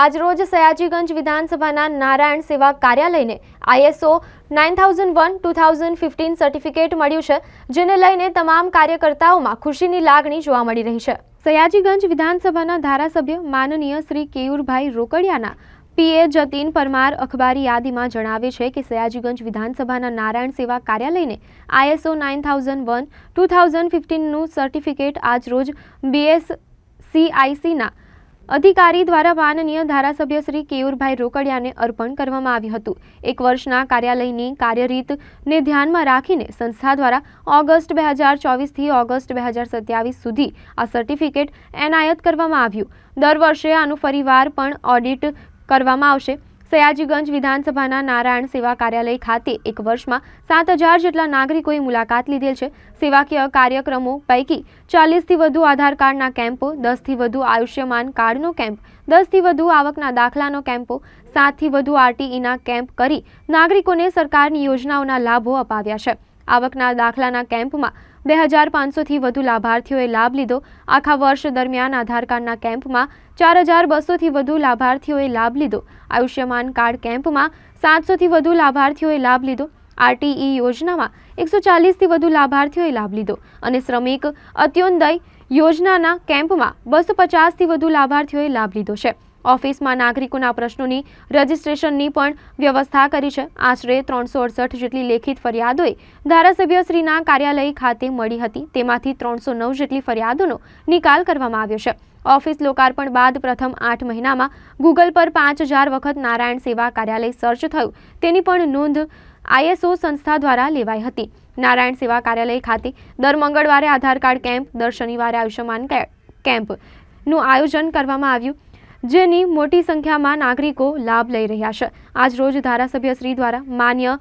આજરોજ સયાજીગંજ વિધાનસભાના નારાયણ સેવા કાર્યાલયને ISO nine thousand one, two thousand fifteen certificate મળ્યું છે, જેને લઈને તમામ કાર્યકર્તાઓમાં ખુશીની લાગણી જોવા મળી રહી છે. સયાજીગંજ વિધાનસભાના ધારાસભ્ય માનનીય શ્રી કેયુરભાઈ રોકડિયાના પીએ જતીન પરમાર અખબારી યાદીમાં જણાવે છે કે સયાજીગંજ વિધાનસભાના નારાયણ સેવા કાર્યાલયને ISO nine thousand one, two thousand ફિફ્ટીનનું certificate આજરોજ બીએસ સીઆઈસીના અધિકારી દ્વારા માનનીય ધારાસભ્ય શ્રી કેયુરભાઈ રોકડિયાને અર્પણ કરવામાં આવ્યું હતું. એક વર્ષના કાર્યાલયની કાર્યરીતને ધ્યાનમાં રાખીને સંસ્થા દ્વારા ઓગસ્ટ બે હજાર ચોવીસથી ઓગસ્ટ બે હજાર સત્યાવીસ સુધી આ સર્ટિફિકેટ એનાયત કરવામાં આવ્યું. દર વર્ષે આનું ફરીવાર પણ ઓડિટ કરવામાં આવશે. સયાજીગંજ વિધાનસભાના નારાયણ સેવા કાર્યાલય ખાતે એક વર્ષમાં સાત હજાર જેટલા નાગરિકોએ મુલાકાત લીધેલ છે. સેવાકીય કાર્યક્રમો પૈકી ચાલીસથી વધુ આધાર કાર્ડના કેમ્પો, દસથી વધુ આયુષ્યમાન કાર્ડનો કેમ્પ, દસથી વધુ આવકના દાખલાનો કેમ્પો, સાતથી વધુ આરટીઈના કેમ્પ કરી નાગરિકોને સરકારની યોજનાઓના લાભો અપાવ્યા છે. આવકના દાખલાના કેમ્પમાં બે હજાર પાંચસોથી વધુ લાભાર્થીઓએ લાભ લીધો. આખા વર્ષ દરમિયાન આધાર કાર્ડના કેમ્પમાં ચાર હજાર બસોથી વધુ લાભાર્થીઓએ લાભ લીધો. આયુષ્યમાન કાર્ડ કેમ્પમાં સાતસોથી વધુ લાભાર્થીઓએ લાભ લીધો. આરટીઈ યોજનામાં એકસો ચાલીસથી વધુ લાભાર્થીઓએ લાભ લીધો. અને શ્રમિક અત્યોદય યોજનાના કેમ્પમાં બસો પચાસથી વધુ લાભાર્થીઓએ લાભ લીધો છે. ઓફિસમાં નાગરિકોના પ્રશ્નોની રજિસ્ટ્રેશનની પણ વ્યવસ્થા કરી છે. આશરે ત્રણસો અડસઠ જેટલી લેખિત ફરિયાદોએ ધારાસભ્યશ્રીના કાર્યાલય ખાતે મળી હતી. તેમાંથી ત્રણસો નવ જેટલી ફરિયાદોનો નિકાલ કરવામાં આવ્યો છે. ઓફિસ લોકાર્પણ બાદ પ્રથમ આઠ મહિનામાં ગૂગલ પર પાંચ હજાર વખત નારાયણ સેવા કાર્યાલય સર્ચ થયું. તેની પણ નોંધ આઈએસઓ સંસ્થા દ્વારા લેવાઈ હતી. નારાયણ સેવા કાર્યાલય ખાતે દર મંગળવારે આધાર કાર્ડ કેમ્પ, દર શનિવારે આયુષ્યમાન કેમ્પનું આયોજન કરવામાં આવ્યું. જેની મોટી સંખ્યામાં નાગરિકો લાભ લઈ રહ્યા છે. આજ રોજ ધારાસભ્ય શ્રી દ્વારા માન્ય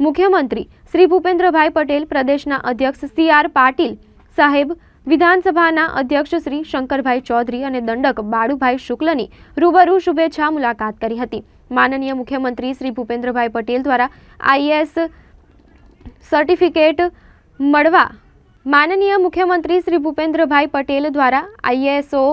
મુખ્યમંત્રી શ્રી ભૂપેન્દ્રભાઈ પટેલ પ્રદેશના અધ્યક્ષ સી આર પાટીલ સાહેબ, વિધાનસભાના અધ્યક્ષ શ્રી શંકરભાઈ ચૌધરી અને દંડક બાળુભાઈ શુક્લની રૂબરૂ શુભેચ્છા મુલાકાત કરી હતી. માનનીય મુખ્યમંત્રી શ્રી ભૂપેન્દ્રભાઈ પટેલ દ્વારા આઈએએસ સર્ટિફિકેટ મળવા માનનીય મુખ્યમંત્રી શ્રી ભૂપેન્દ્રભાઈ પટેલ દ્વારા આઈએએસઓ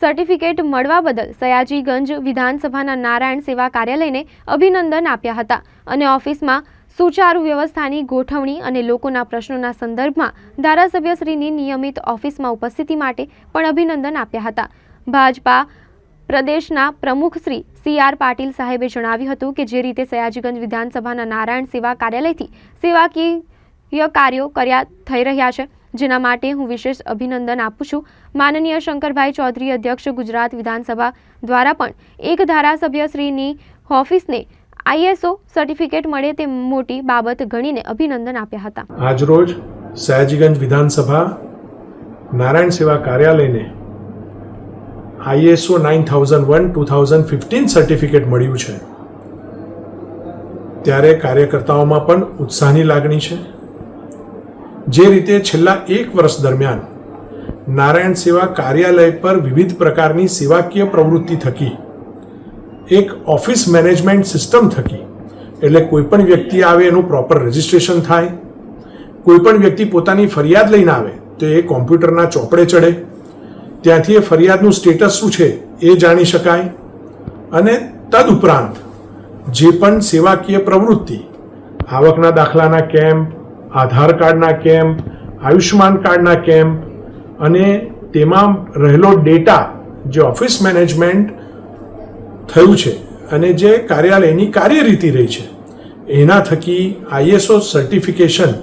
સર્ટિફિકેટ મળવા બદલ સયાજીગંજ વિધાનસભાના નારાયણ સેવા કાર્યાલયને અભિનંદન આપ્યા હતા અને ઓફિસમાં સુચારુ વ્યવસ્થાની ગોઠવણી અને લોકોના પ્રશ્નોના સંદર્ભમાં ધારાસભ્યશ્રીની નિયમિત ઓફિસમાં ઉપસ્થિતિ માટે પણ અભિનંદન આપ્યા હતા. ભાજપા પ્રદેશના પ્રમુખ શ્રી સી આર પાટીલ સાહેબે જણાવ્યું હતું કે જે રીતે સયાજીગંજ વિધાનસભાના નારાયણ સેવા કાર્યાલયથી સેવાકીય કાર્યો કર્યા થઈ રહ્યા છે જેના માટે હું વિશેષ અભિનંદન આપું છું. માનનીય શંકરભાઈ ચૌધરી અધ્યક્ષ ગુજરાત વિધાનસભા દ્વારા પણ એક ધારાસભ્યશ્રીની ઓફિસને આઈએસઓ સર્ટિફિકેટ મળે તે મોટી બાબત ગણીને અભિનંદન આપ્યા હતા. આજરોજ સયાજીગંજ વિધાનસભા નારાયણ સેવા કાર્યાલયને ISO nine thousand one, two thousand fifteen certificate મળ્યું છે. ત્યારે કાર્યકર્તાઓમાં પણ ઉત્સાહની લાગણી છે. જે રીતે છેલ્લા એક વર્ષ દરમિયાન નારાયણ સેવા કાર્યાલય પર વિવિધ પ્રકારની સેવાકીય પ્રવૃત્તિ થકી, એક ઓફિસ મેનેજમેન્ટ સિસ્ટમ થકી, એટલે કોઈ પણ વ્યક્તિ આવે એનું પ્રોપર રજિસ્ટ્રેશન થાય, કોઈ પણ વ્યક્તિ પોતાની ફરિયાદ લઈને આવે તો એ કોમ્પ્યુટરના ચોપડે ચડે, ત્યાંથી એ ફરિયાદનું સ્ટેટસ શું છે એ જાણી શકાય, અને તદુપરાંત જે પણ સેવાકીય પ્રવૃત્તિ, આવકના દાખલાના કેમ્પ આધાર કાર્ડના કેમ્પ, આયુષ્યમાન કાર્ડના કેમ્પ અને તેમાં રહેલો ડેટા જે ઓફિસ મેનેજમેન્ટ થયું છે અને જે કાર્યાલયની કાર્યરીતિ રહી છે, એના થકી આઈએસઓ સર્ટિફિકેશન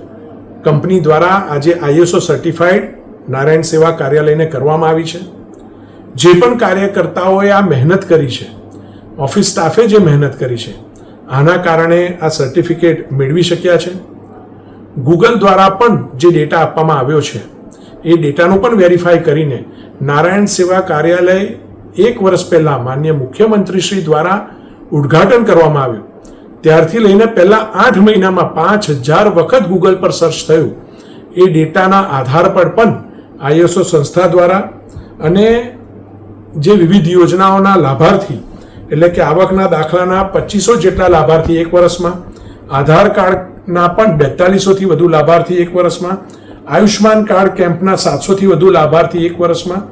કંપની દ્વારા આજે આઈએસઓ સર્ટિફાઈડ નારાયણ સેવા કાર્યાલયને કરવામાં આવી છે. જે પણ કાર્યકર્તાઓએ આ મહેનત કરી છે, ઓફિસ સ્ટાફે જે મહેનત કરી છે, આના કારણે આ સર્ટિફિકેટ મેળવી શક્યા છે. ગૂગલ દ્વારા પણ જે ડેટા આપવામાં આવ્યો છે, એ ડેટાનું પણ વેરીફાઈ કરીને નારાયણ સેવા કાર્યાલય એક વર્ષ પહેલાં માન્ય મુખ્યમંત્રીશ્રી દ્વારા ઉદ્ઘાટન કરવામાં આવ્યું. ત્યારથી લઈને પહેલા આઠ મહિનામાં પાંચ હજાર વખત ગૂગલ પર સર્ચ થયું. એ ડેટાના આધાર પર પણ આઈએસઓ સંસ્થા દ્વારા અને જે વિવિધ યોજનાઓના લાભાર્થી, એટલે કે આવકના દાખલાના પચીસો જેટલા લાભાર્થી એક વર્ષમાં, આધાર કાર્ડના પણ બેતાલીસોથી વધુ લાભાર્થી એક વર્ષમાં આયુષ્માન કાર્ડ કેમ્પના સાતસોથી વધુ લાભાર્થી એક વર્ષમાં,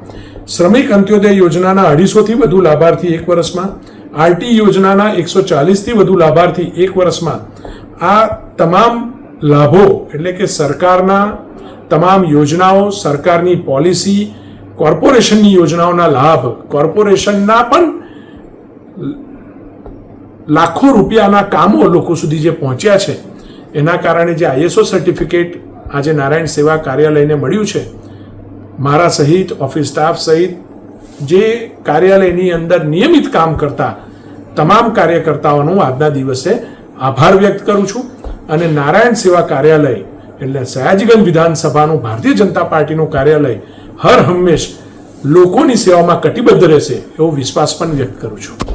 શ્રમિક અંત્યોદય યોજનાના અઢીસોથી વધુ લાભાર્થી એક વર્ષમાં આરટી યોજનાના એકસો ચાલીસથી વધુ લાભાર્થી એક વર્ષમાં. આ તમામ લાભો એટલે કે સરકારના તમામ યોજનાઓ, સરકારની પોલિસી, કોર્પોરેશનની યોજનાઓના લાભ, કોર્પોરેશનના પણ લાખો રૂપિયાના કામો લોકો સુધી જે પહોંચ્યા છે એના કારણે જે આઈએસઓ સર્ટિફિકેટ આજે નારાયણ સેવા કાર્યાલયને મળ્યું છે, મારા સહિત ઓફિસ સ્ટાફ સહિત, જે કાર્યાલયની અંદર નિયમિત કામ કરતા તમામ કાર્યકર્તાઓનો આજના દિવસે આભાર વ્યક્ત કરું છું અને નારાયણ સેવા કાર્યાલય એટલે સયાજીગંજ વિધાનસભાનું ભારતીય જનતા પાર્ટીનું કાર્યાલય હર હંમેશ લોકોની સેવામાં કટિબદ્ધ રહેશે એવો વિશ્વાસ પણ વ્યક્ત કરું છું.